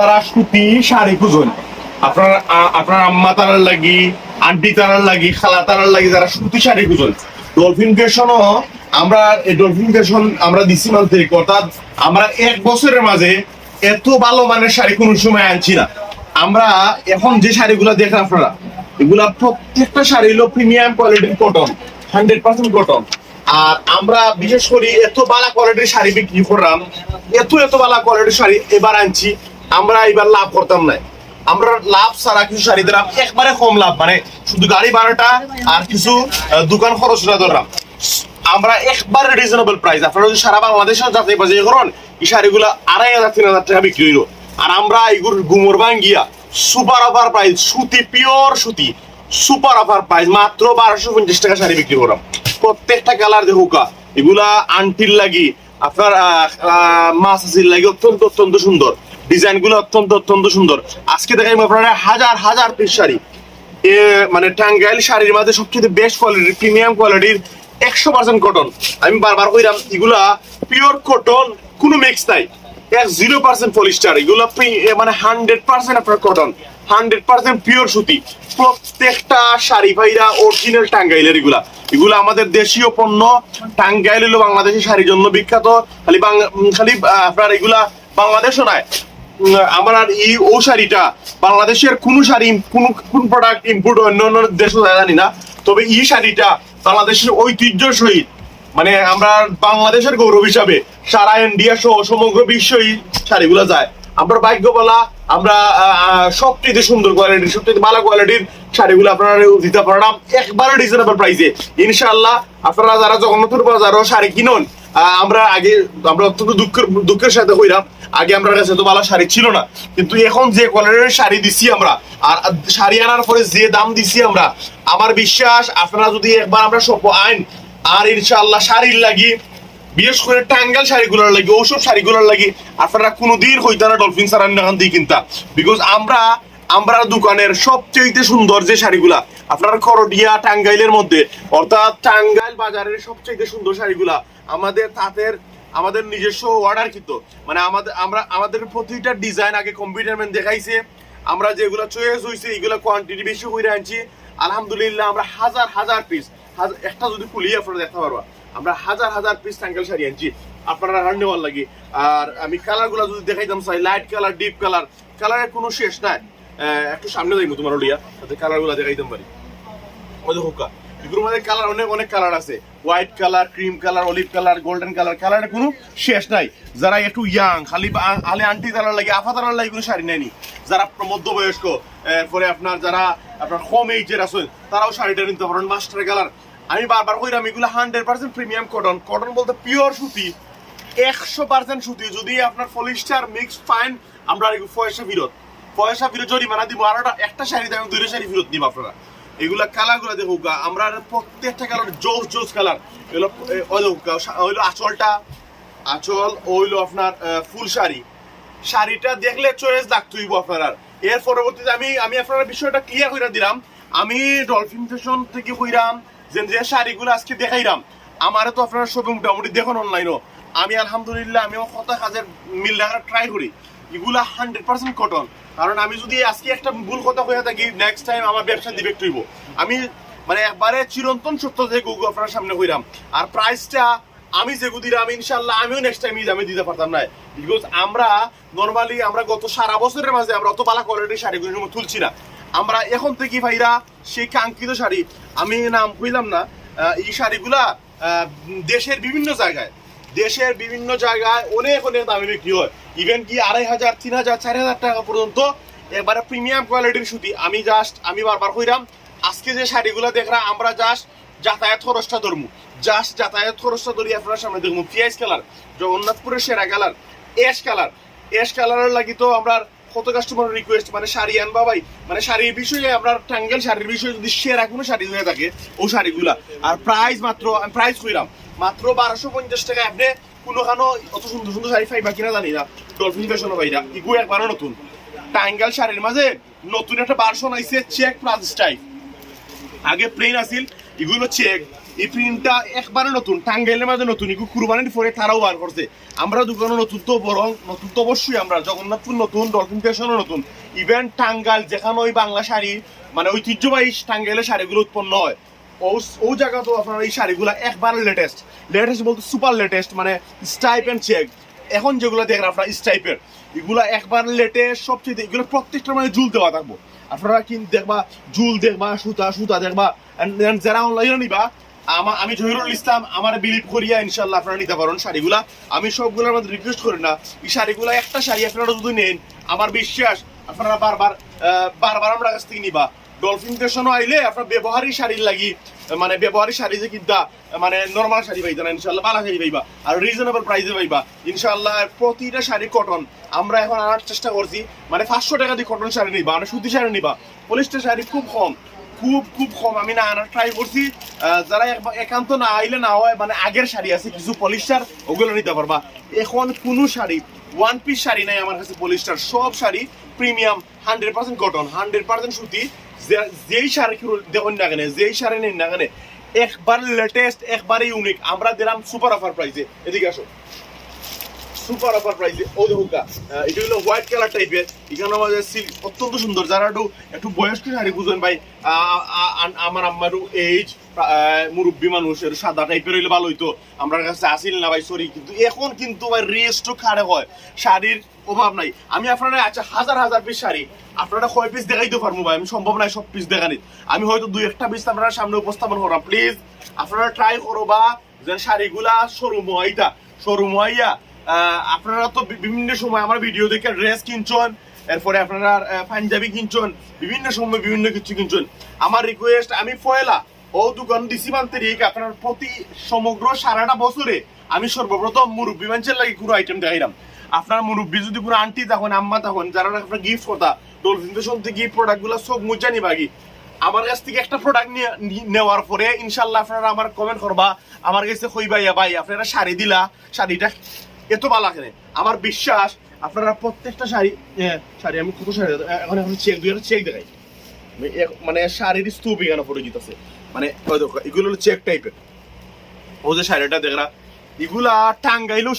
তারা সুতি শাড়ি খুঁজুন। আপনার আপনার আম্মা তারার লাগি, আন্টি তারার লাগি, খালা তারার লাগি, যারা সুতি শাড়ি খুঁজুন। ডলফিন ফ্যাশনও আমরা, এই ডলফিন ফ্যাশন আমরা দিছি মাল থেকে অর্থাৎ আমরা এক বছরের মাঝে এত ভালো মানের শাড়ি কোনো সময় আনছি না। আমরা এখন যে শাড়িগুলো দেখেন আপনারা, এগুলা প্রত্যেকটা শাড়ি হলো প্রিমিয়াম কোয়ালিটির কটন হান্ড্রেড পার্সেন্ট কটন আর আমরা বিশেষ করি এত বালা কোয়ালিটির শাড়ি বিক্রি করলাম, এত এত বালা কোয়ালিটির শাড়ি এবার আনছি। আমরা এবার লাভ করতাম না আমরা লাভ ছাড়া কিছু শাড়ি দিলাম, একবারে কম লাভ মানে শুধু গাড়ি ভাড়াটা আর কিছু দোকান খরচটা ধরলাম। আমরা একবারে রিজনেবল প্রাইস আপনারা যদি সারা বাংলাদেশের যাচাই বাজাই করেন, এই শাড়িগুলো আড়াই হাজার, তিন হাজার টাকা বিক্রি হইল। আর আমরা এগুলো গুমর ভাঙ্গিয়া সুপার অফার প্রাইস সুতি পিওর সুতি সুপার অফার প্রাইস মাত্র বারোশো পঞ্চাশ টাকা শাড়ি বিক্রি করলাম। প্রত্যেকটা কালার দেখুকা এগুলা আন্টির লাগি, আপনার মাছ আসির লাগি, অত্যন্ত অত্যন্ত সুন্দর। ডিজাইনগুলো অত্যন্ত অত্যন্ত সুন্দর। আজকে দেখাই আপনারা হাজার হাজার পিস শাড়ি। এ মানে টাঙ্গাইল শাড়ির মাঝে সবচেয়ে বেস্ট কোয়ালিটির প্রিমিয়াম কোয়ালিটির একশো পার্সেন্ট কটন আমি বারবার কইরাম, এগুলা পিওর কটন কোনো মিক্স নাই। এক জিরো পার্সেন্ট পলিস্টার এগুলো মানে হান্ড্রেড পার্সেন্ট আপনার কটন হান্ড্রেড পার্সেন্ট পিওর সুতি। প্রত্যেকটা শাড়ি ভাইরা অরিজিনাল টাঙ্গাইলের এগুলা। এগুলো আমাদের দেশীয় পণ্য। টাঙ্গাইল হলো বাংলাদেশের শাড়ির জন্য বিখ্যাত। খালি খালি আপনার এগুলা বাংলাদেশও নয় আমার আর এই ও শাড়িটা বাংলাদেশের কোন শাড়ি, কোন কোন প্রোডাক্ট ইম্পোর্ট অন্য অন্য দেশে জানি না। তবে এই শাড়িটা বাংলাদেশের ঐতিহ্য সহিত মানে আমরা বাংলাদেশের গৌরব হিসাবে সারা ইন্ডিয়া সহ সমগ্র বিশ্বই শাড়িগুলো যায়। আমরা ভাগ্য বলা আমরা সবচেয়ে সুন্দর কোয়ালিটির সবচেয়ে ভালো কোয়ালিটির শাড়িগুলো আপনারা দিতে পারলাম। একবারে রিজনেবল প্রাইসে ইনশাআল্লাহ, আপনারা যারা জগন্নাথপুর বাজারও শাড়ি কিনুন আমরা আগে, আমরা অত্যন্ত দুঃখের দুঃখের সাথে হইলাম। আগে আমরা কাছে তো ভালো শাড়ি ছিল না। কিন্তু এখন যে কোয়ালিটির শাড়ি দিছি আমরা, আর শাড়ি আনার পরে যে দাম দিছি আমরা, আমার বিশ্বাস আপনারা যদি একবার আমরা সব আইন, আর ইনশাআল্লাহ শাড়ির লাগি, বিশেষ করে টাঙ্গাল শাড়িগুলোর লাগি, ওসব শাড়িগুলোর লাগি, আপনারা কোনোদিন হইতা না ডলফিন সারান দিয়ে কিনতা। বিকজ আমরা আমরা দোকানের সবচেয়ে সুন্দর যে শাড়িগুলা আপনার করডিয়া টাঙ্গাইলের মধ্যে, অর্থাৎ টাঙ্গাইল বাজারের সবচেয়ে সুন্দর শাড়িগুলা আমাদের তাঁতের, আমাদের নিজস্ব অর্ডার কিন্তু। মানে আমাদের, আমরা, আমাদের প্রতিটা ডিজাইন আগে কম্পিউটার ম্যান দেখাইছে। আমরা যেগুলো চয়েস হয়েছে এগুলো কোয়ান্টিটি বেশি করে আনছি। আলহামদুলিল্লাহ, আমরা হাজার হাজার পিস একটা যদি খুলি আপনারা দেখতে পারবা। আমরা হাজার হাজার পিস টাঙ্গাইল শাড়ি আনছি। আপনারা রান নেওয়ার লাগে। আর আমি কালারগুলা যদি দেখাইতাম, চাই লাইট কালার ডিপ কালার কালারের কোনো শেষ নাই। একটু সামনে যাইবো তোমার ওলিয়া তাতে কালারগুলা দেখাইতাম পারি। ওই এগুলোর মধ্যে কালার অনেক অনেক কালার আছে। White colour cream colour olive colour golden colour কালারের কোনো শেষ নাই। যারা একটু ইয়াং খালি আলে আন্টি তালার লাগে আফা তালার লাগে কোনো শাড়ি নেয়নি। যারা মধ্যবয়স্ক, এরপরে আপনার যারা আপনার এইজের আছেন, তারাও শাড়িটা নিতে পারেন মাস্টার কালার আমি বারবার কইরাম, এগুলো hundred percent premium cotton cotton বলতে পিওর সুতি, একশো পার্সেন্ট সুতি। যদি আপনার পলিস্টার মিক্স ফাইন আমরা পয়সা ফেরত। পয়সা ফেরত জরিমানা দিব, আর একটা- শাড়ি দাম দুইটা শাড়ি ফেরত দিব আপনারা। এগুলা কালারগুলা দেখো গা। আমরা প্রত্যেকটা কালার জোস জোস কালার। এগুলো ওইলো আঁচলটা। আঁচল ওইলো আপনার ফুল শাড়ি। শাড়িটা দেখলে চয়েস ডাকতে হইব আপনার এর পরবর্তীতে আমি আমি আপনার বিষয়টা ক্লিয়ার করে দিলাম। আমি ডলফিন ফ্যাশন থেকে হইরাম যে যে শাড়িগুলো আজকে দেখাইলাম আমারও তো আপনারা সবই মোটামুটি দেখুন অনলাইনও আমি আলহামদুলিল্লাহ আমিও কত কাজের মিল দেখার ট্রাই করি। এগুলা হান্ড্রেড পার্সেন্ট কটন কারণ আমি যদি আজকে একটা ভুল কথা হয়ে থাকি নেক্সট টাইম আমার ব্যবসা ডিবেক্ট হইব। আমি মানে একবারে চিরন্তন সত্য যে গুগু আপনার সামনে হইলাম। আর প্রাইসটা আমি যেগু দিলাম ইনশাল্লাহ আমিও নেক্সট টাইম আমি দিতে পারতাম না বিকজ আমরা নর্মালি আমরা গত সারা বছরের মাঝে আমরা অত বালা কোয়ালিটির শাড়িগুলো তুলছি না। আমরা এখন থেকে ভাইরা সেই কাঙ্ক্ষিত শাড়ি, আমি নাম কইলাম না এই শাড়িগুলা দেশের বিভিন্ন জায়গায় দেশের বিভিন্ন জায়গায় অনেক অনেক দামে বিক্রি হয়। ইভেন কি আড়াই হাজার, তিন হাজার, চার হাজার টাকা পর্যন্ত এবারে প্রিমিয়াম কোয়ালিটির সুতি। আমি জাস্ট আমি বারবার কইরাম, আজকে যে শাড়িগুলো দেখরা, আমরা জাস্ট যাতায়াত খরচটা ধরমু। জাস্ট যাতায়াত খরচটা ধরি আপনার সামনে দেখব পিয়াইজ কালার জগন্নাথপুরের সেরা কালার এশ কালার এশ কালারের লাগি তো আমরা কত কাস্টমার রিকোয়েস্ট মানে শাড়ি আনবা ভাই? মানে শাড়ির বিষয়ে আপনার টাঙ্গেল শাড়ির বিষয়ে যদি সেরা কোনো শাড়ি হয়ে থাকে, ও শাড়িগুলা। আর প্রাইস মাত্র, আমি প্রাইস কইরাম মাত্র বারোশো পঞ্চাশ টাকা আপনি কোনোখানো অত সুন্দর সুন্দর শাড়ি পাইবা কিনা জানি না। ডলফিন ফ্যাশন ভাইরা ইগু একবারও নতুন। টাঙ্গাল শাড়ির মাঝে নতুন একটা বারশন আইছে চেক প্লাস স্টাইল আগে প্লেন আছিল, এগুলো চেক এই প্রিন্টটা একবারে নতুন। টাঙ্গাইলের মাঝে নতুন। ইকু কুরবানির পরে তারাও বার করছে। আমরা দোকানে নতুন তো বরং, নতুন তো অবশ্যই আমরা। জগন্নাথপুর নতুন ডলফিন ফ্যাশনও নতুন। ইভেন টাঙ্গাল যেখানে ওই বাংলা শাড়ি মানে ঐতিহ্যবাহী টাঙ্গাইলের শাড়িগুলো উৎপন্ন হয়। ও জায়গা আপনার এই শাড়িগুলো একবারে লেটেস্ট লেটেস্ট বলতে সুপার লেটেস্ট মানে স্টাইপ অ্যান্ড চেক এখন যেগুলো দেখেন আপনার স্টাইপের এগুলো একবার লেটেস্ট সবচেয়ে এগুলো প্রত্যেকটা মানে জুল দেওয়া থাকব। আপনারা কিন্তু দেখবা জুল দেখবা, সুতা সুতা দেখবা যারা অনলাইনে নিবা, আমা- আমি জহিরুল ইসলাম, আমার বিলিভ করিয়া ইনশাল্লাহ আপনারা নিতে পারেন শাড়িগুলা। আমি সবগুলোর মধ্যে রিকোয়েস্ট করি না, এই শাড়িগুলা একটা শাড়ি আপনারা যদি নেন, আমার বিশ্বাস আপনারা বারবার বারবার আমরা কাছ থেকে নিবা। ডলফিন ফ্যাশনও আইলে আপনার ব্যবহারী শাড়ির লাগি মানে ব্যবহারী শাড়ি যে কিনতা মানে নর্মাল শাড়ি পাইতা না ইনশাল্লাহ বালা শাড়ি পাইবা আর রিজনেবল প্রাইসে পাইবা। ইনশাল্লাহ প্রতিটা শাড়ি কটন আমরা এখন আনার চেষ্টা করছি মানে পাঁচশো টাকা দিয়ে কটন শাড়ি নিবা মানে সুতি শাড়ি নিবা। পলিস্টার শাড়ি খুব কম, খুব খুব কম। আমি না আনার ট্রাই করছি যারা একান্ত না আইলে না হয় মানে আগের শাড়ি আছে, কিছু পলিস্টার ওগুলো নিতে পারবা। এখন কোনো শাড়ি ওয়ান পিস শাড়ি নাই আমার কাছে পলিস্টার সব sari premium hundred percent cotton hundred percent সুতি। যেই সার দেখুন না কেন যেই সারে নিন না কেন একবার লেটেস্ট একবারে ইউনিক আমরা দিলাম সুপার অফার প্রাইসে এদিকে আসো সুপার অফার প্রাইসে গা, এটা হলো হোয়াইট কালার টাইপের এখানে আমাদের সিল্ক অত্যন্ত সুন্দর। যারা একটু একটু বয়স্ক শাড়ি বুঝবেন ভাই আমার আম্মারও এইজ মুরব্বী মানুষ একটু সাদা টাইপের হইলে ভালো হইতো। আমার কাছে আসিল না ভাই সরি কিন্তু এখন কিন্তু ভাই রেস্টও খাড়ে হয়। শাড়ির অভাব নাই। আমি আপনারা আচ্ছা হাজার হাজার পিস শাড়ি। আপনারা কয় পিস দেখাইতে পারব ভাই? আমি সম্ভব নাই সব পিস দেখানি আমি হয়তো দুই একটা পিস আপনারা সামনে উপস্থাপন করাম প্লিজ আপনারা ট্রাই করো বা যে শাড়িগুলা শোরুম হইতা শোরুম হইয়া আহ, আপনারা তো বিভিন্ন সময় আমার ভিডিও দেখে ড্রেস কিনছেন, এরপরে আপনারা পাঞ্জাবি কিনছেন, বিভিন্ন সময় বিভিন্ন কিছু কিনছেন। আমার রিকোয়েস্ট আমি ফয়লা ও দোকান দিছি মানতে আপনার প্রতি সমগ্র সারাটা বছরে আমি সর্বপ্রথম মুরব্বী মানুষের লাগে কোনো আইটেম দেখাইলাম। আপনার মুরব্বী যদি কোনো আন্টি তখন, আম্মা তখন, যারা আপনার গিফট কথা ডলফিন ফ্যাশন থেকে প্রোডাক্টগুলো সব মুজা নিবাগি আমার কাছ থেকে একটা প্রোডাক্ট নেওয়ার পরে ইনশাল্লাহ আপনারা আমার কমেন্ট করবা, আমার কাছে কইবা ভাই, আপনারা শাড়ি দিলা, শাড়িটা এত ভালো লাগে আমার বিশ্বাস, আপনারা প্রত্যেকটা শাড়ি শাড়ি আমি কত শাড়ি এখন এখন চেক দুই চেক দেখাই। মানে শাড়ির স্তূপ এখানে পড়ে যেতেছে মানে এগুলো হলো চেক টাইপের ও যে শাড়িটা দেখরা এগুলা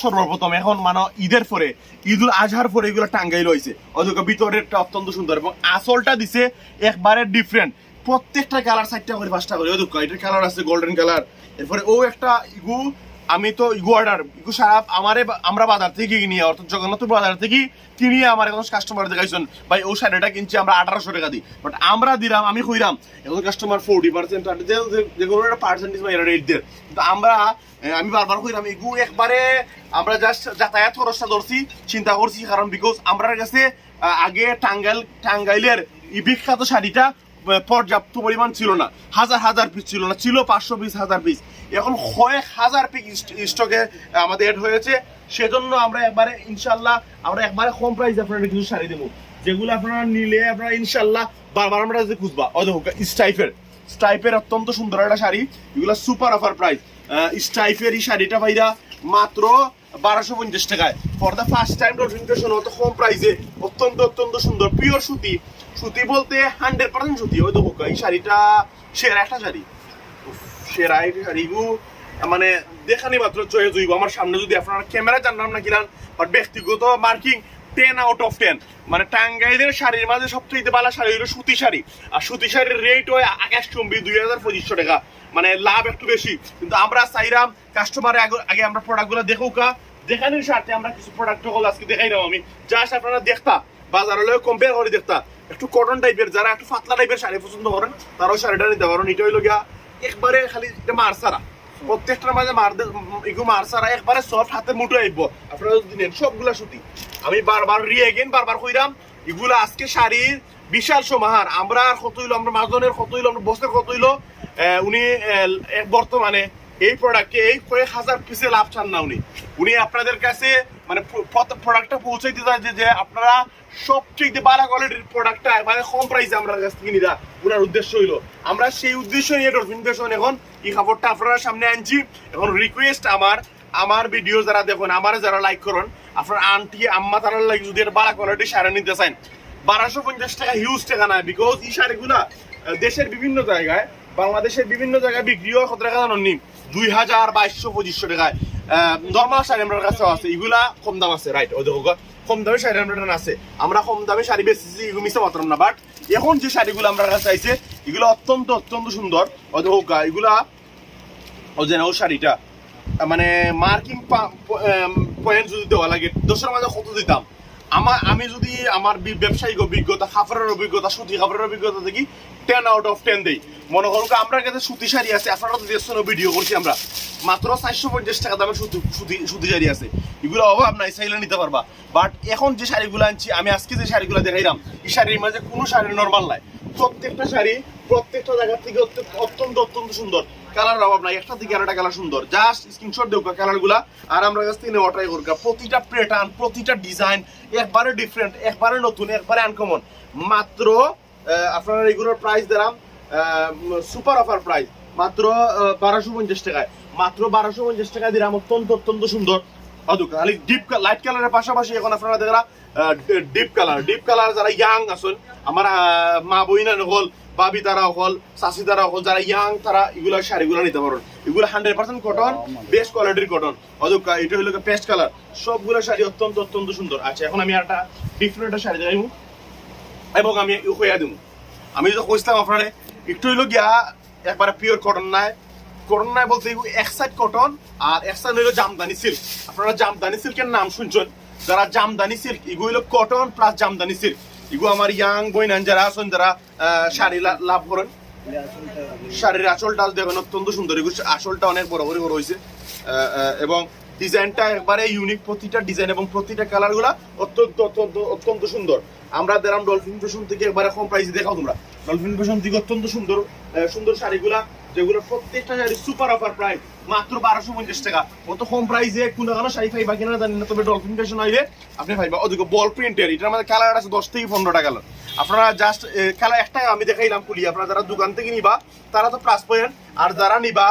সর্বপ্রথম। এখন মানে ঈদের পরে ঈদুল আজহার পরে এগুলা টাঙ্গাইলো হয়েছে অথচ ভিতরেরটা অত্যন্ত সুন্দর এবং আসলটা দিছে একবারে ডিফারেন্ট প্রত্যেকটা কালার চারটা করে, পাঁচটা করে। ওই এটার কালার আছে গোল্ডেন কালার এরপরে ও একটা ইগু আমি তো ইগু অর্ডার, ইগু সারা আমারে আমরা বাজার থেকে কিনি, অর্থাৎ জগন্নাথ বাজার থেকে কিনিয়ে আমার এখন কাস্টমার দেখাইছেন। ভাই, ও শাড়িটা কিনছি, আমরা আঠারোশো টাকা দিই। বাট আমরা দিলাম, আমি কইরাম এখন কাস্টমার ফোর্টি পার্সেন্ট যে কোনো একটা পার্সেন্টেজ বা রেট কিন্তু আমরা আমি বারবার কইরাম ইগু একবারে আমরা জাস্ট যাতায়াত খরচটা ধরছি, চিন্তা করছি, কারণ বিকজ আমরা কাছে আগে টাঙ্গাইল টাঙ্গাইলের বিখ্যাত শাড়িটা পর্যাপ্ত পরিমাণ ছিল না। হাজার হাজার পিস ছিল না, ছিল পাঁচশো পিস হাজার পিস এখন কয়েক হাজার পিস স্টকে আমাদের এড হয়েছে। সেজন্য আমরা একবারে ইনশাল্লাহ আমরা একবারে কম প্রাইস আপনারা কিছু শাড়ি দেবো। যেগুলো আপনারা নিলে আপনারা ইনশাল্লাহ বারবার আমরা যে খুঁজবা দেখো স্টাইফের স্টাইপের অত্যন্ত সুন্দর একটা শাড়ি, এগুলো সুপার অফার প্রাইস স্টাইফের এই শাড়িটা ভাইরা মাত্র বারোশো পঞ্চাশ টাকায়। For the first time fashion অত কম প্রাইসে অত্যন্ত অত্যন্ত সুন্দর পিওর সুতি। সুতি বলতে হান্ড্রেড পার্সেন্ট সুতি, ওই দেখো, এই শাড়িটা সেরা একটা শাড়ি। সেরা এই শাড়িগু মানে দেখানি মাত্র চয়ে জইব। আমার সামনে যদি আপনারা ক্যামেরা জানলাম না কিনান বাট ব্যক্তিগত marking ten out of ten মানে টাঙ্গাইলের শাড়ির মাঝে সবচেয়ে ভালো শাড়ি হলো সুতি শাড়ি। আর সুতি শাড়ির রেট হয় আকাশ চম্বি দুই হাজার পঁচিশশো টাকা। মানে লাভ একটু বেশি। কিন্তু আমরা চাইরাম কাস্টমারে আগে আমরা প্রোডাক্টগুলো দেখো কা দেখানোর স্বার্থে আমরা কিছু প্রোডাক্ট হল আজকে দেখাই নাও আমি। জাস্ট আপনারা দেখতা। বাজারে কম্পেয়ার করে দেখতা। একটু কটন টাইপের যারা একটু পাতলা টাইপের শাড়ি পছন্দ করেন, তারাও শাড়িটা নিতে পারেন। এটা হইল গিয়া একবারে খালি এটা মারসারা প্রত্যেকটার মাঝে মার এগু মারসারা একবারে সফট হাতে মুঠো আইব। আপনারা যদি নেন, সবগুলা সুতি। আমি বারবার রিয়ে গেন বারবার কইরাম, এগুলা আজকে শাড়ির বিশাল সমাহার। আমরা আর কত হইল, আমরা মাজনের কত হইল, আমরা বস্তের কত হইল উনি বর্তমানে এই প্রোডাক্টকে এই কয়েক হাজার পিসে লাভ চান না উনি। উনি আপনাদের কাছে মানে প্রোডাক্টটা পৌঁছাইতে চান যে যে আপনারা সবচেয়ে ভালো কোয়ালিটির প্রোডাক্টটা মানে কম প্রাইসে আমরা কাছ থেকে নিরা ওনার উদ্দেশ্য হইল। আমরা সেই উদ্দেশ্য নিয়ে ডলফিন ফ্যাশন এখন এই খবরটা আপনারা সামনে আনছি। এখন রিকোয়েস্ট আমার আমার ভিডিও যারা দেখুন, আমার যারা লাইক করুন, আপনার আন্টি আম্মা তারা লাগে যদি একটা ভালো কোয়ালিটির শাড়ি নিতে চান। বারোশো পঞ্চাশ টাকা হিউজ টাকা না বিকজ এই শাড়িগুলা দেশের বিভিন্ন জায়গায় বাংলাদেশের বিভিন্ন জায়গায় বিক্রি হয় কত টাকা জানো নি দুই হাজার বাইশশো, পঁচিশশো টাকায়। নর্মাল শাড়ি কাছে আছে। এগুলা কম দাম আছে রাইট ওই দেখো কম দামে শাড়ি আমরা আছে। আমরা কম দামে শাড়ি বেচতেছি, এগুলো মিশতে না বাট এখন যে শাড়িগুলো আমার কাছে আইছে, এগুলো অত্যন্ত অত্যন্ত সুন্দর। ওই দেখো এগুলা ও যে ও শাড়িটা মানে মার্কিং পয়েন্ট যদি দেওয়া লাগে, দশের মাঝে কত দিতাম? আমার আমি যদি আমার ব্যবসায়িক অভিজ্ঞতা খাবারের অভিজ্ঞতা, সুতি খাবারের অভিজ্ঞতা দেখি টেন আউট অফ টেন দেই। মনে করুন আমার কাছে সুতি শাড়ি আছে আপনারা তো দেখছেন ভিডিও করছি আমরা। মাত্র চারশো পঞ্চাশ টাকা দামের সুতি সুতি সুতি শাড়ি আছে। এগুলো অভাব নাই চাইলে নিতে পারবা। বাট এখন যে শাড়িগুলো আনছি, আমি আজকে যে শাড়িগুলো দেখাইলাম, এই শাড়ির মাঝে কোনো শাড়ি নর্মাল নাই। প্রত্যেকটা শাড়ি, প্রত্যেকটা জায়গা থেকে অত্য- অত্যন্ত অত্যন্ত সুন্দর। কালার অভাব নাই, একটা থেকে আরেকটা কালার সুন্দর। জাস্ট স্ক্রিনশট দেবো কালারগুলা আর আমরা কাছ থেকে নেওয়া ট্রাই করব প্রতিটা প্যাটার্ন প্রতিটা ডিজাইন একবারে ডিফারেন্ট একবারে নতুন, একবারে আনকমন মাত্র আপনারা এগুলোর প্রাইস দিলাম সুপার অফার প্রাইস মাত্র বারোশো পঞ্চাশ টাকায়। মাত্র বারোশো পঞ্চাশ টাকা দিলাম অত্যন্ত অত্যন্ত সুন্দর অদুক। খালি ডিপ লাইট কালারের পাশাপাশি এখন আপনারা দেখলা ডিপ কালার ডিপ কালার যারা ইয়াং আছেন আমার মা বইনা হল বাবি তারা হল চাষি তারা হল যারা ইয়াং তারা এগুলো শাড়িগুলো নিতে পারেন এগুলো হান্ড্রেড পার্সেন্ট কটন বেস্ট কোয়ালিটির কটন অদুক এটা হলো পেস্ট কালার সবগুলো শাড়ি অত্যন্ত অত্যন্ত সুন্দর। আচ্ছা এখন আমি একটা ডিফারেন্ট শাড়ি দেখাইমু। এবং আমি হইয়া দিব আমি যদি কইছিলাম আপনারে, একটু হইল গিয়া একবারে পিওর কটন নাই। কটন নাই বলতে এক সাইড কটন আর এক সাইড হইল জামদানি সিল্ক আপনারা জামদানি সিল্কের নাম শুনছেন? যারা জামদানি সিল্ক এগুলো হইল কটন প্লাস জামদানি সিল্ক এগুলো আমার ইয়াং বইনান যারা আছেন, যারা শাড়ি লাভ করেন। শাড়ির আঁচলটা দেখেন, অত্যন্ত সুন্দর। এগুলো আঁচলটা অনেক বড় করে হয়েছে এবং ডিজাইনটা একবারে ইউনিক প্রতিটা ডিজাইন এবং প্রতিটা কালারগুলা অত্যন্ত অত্যন্ত অত্যন্ত সুন্দর। আমরা দিলাম ডলফিন ফ্যাশন থেকে একবারে কম প্রাইসে দেখাও তোমরা। ডলফিন ফ্যাশন থেকে অত্যন্ত সুন্দর সুন্দর শাড়িগুলা, যেগুলো প্রত্যেকটা শাড়ি সুপার অফার প্রাইস মাত্র বারোশো পঞ্চাশ টাকা। অত কম প্রাইসে কোন কোনো শাড়ি পাইবা কিনা জানি না, তবে ডলফিন ফ্যাশন আইলে আপনি পাইবা। ওদিকে বল প্রিন্টের এটার মধ্যে কালার আছে দশ থেকে পনেরোটা কালার আপনারা জাস্ট কালার একটাই আমি দেখাইলাম খুলি আপনারা যারা দোকান থেকে নিবা, তারা তো প্লাস পয়েন্ট আর যারা নিবা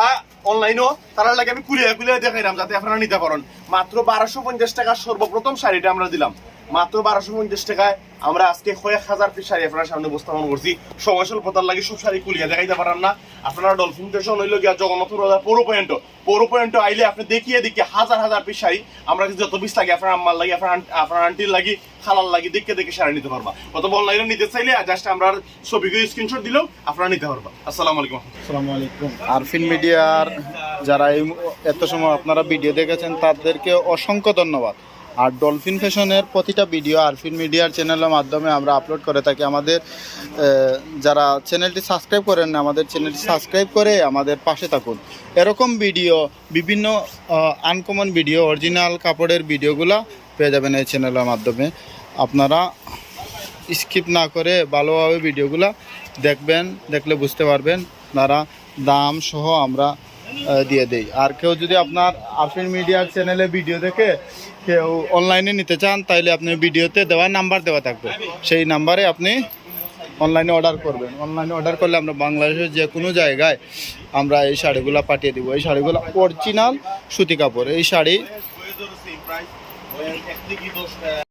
অনলাইনও তারা লাগে আমি কুলিয়া কুলিয়া দেখাইলাম যাতে আপনারা নিতে পারেন। মাত্র বারোশো পঞ্চাশ টাকার সর্বপ্রথম শাড়িটা আমরা দিলাম। মাত্র বারোশো পঞ্চাশ টাকায় আমরা আজকে কয়েক হাজার পিস শাড়ি আপনার সামনে উপস্থাপন করছি। সময় স্বল্পতার লাগে সব শাড়ি কুলিয়ে দেখাইতে পারেন না। আপনারা ডলফিন স্টেশন হইল গিয়া জগন্নাথ রোডার পৌর পয়েন্ট পৌর পয়েন্ট আইলে আপনি দেখিয়ে দেখিয়ে হাজার হাজার পিস শাড়ি আমরা যত পিস লাগে আপনার আম্মার লাগে আপনার আপনার আন্টির লাগি খালার লাগি দেখে দেখে শাড়ি নিতে পারবা। অথবা অনলাইনে নিতে চাইলে জাস্ট আমরা ছবিগুলো স্ক্রিনশট দিলেও আপনারা নিতে পারবা। আসসালামু আলাইকুম। আসসালামু আলাইকুম। আরফিন মিডিয়ার যারা এই এত সময় আপনারা ভিডিও দেখেছেন তাদেরকে অসংখ্য ধন্যবাদ। আর ডলফিন ফ্যাশনের প্রতিটা ভিডিও আরফিন মিডিয়ার চ্যানেলের মাধ্যমে আমরা আপলোড করে থাকি। আমাদের যারা চ্যানেলটি সাবস্ক্রাইব করেন না, আমাদের চ্যানেলটি সাবস্ক্রাইব করে আমাদের পাশে থাকুন। এরকম ভিডিও বিভিন্ন আনকমন ভিডিও অরিজিনাল কাপড়ের ভিডিওগুলো পেয়ে যাবেন এই চ্যানেলের মাধ্যমে। আপনারা স্কিপ না করে ভালোভাবে ভিডিওগুলো দেখবেন দেখলে বুঝতে পারবেন আপনারা দাম সহ আমরা দিয়ে দেই। আর কেউ যদি আপনার আরফিন মিডিয়ার চ্যানেলে ভিডিও দেখে কেউ অনলাইনে নিতে চান, তাইলে আপনি ভিডিওতে দেওয়া নাম্বার দেওয়া থাকবে। সেই নাম্বারে আপনি অনলাইনে অর্ডার করবেন। অনলাইনে অর্ডার করলে আমরা বাংলাদেশের যে কোনো জায়গায় আমরা এই শাড়িগুলো পাঠিয়ে দিব। এই শাড়িগুলো অরিজিনাল সুতি কাপড়। এই শাড়ি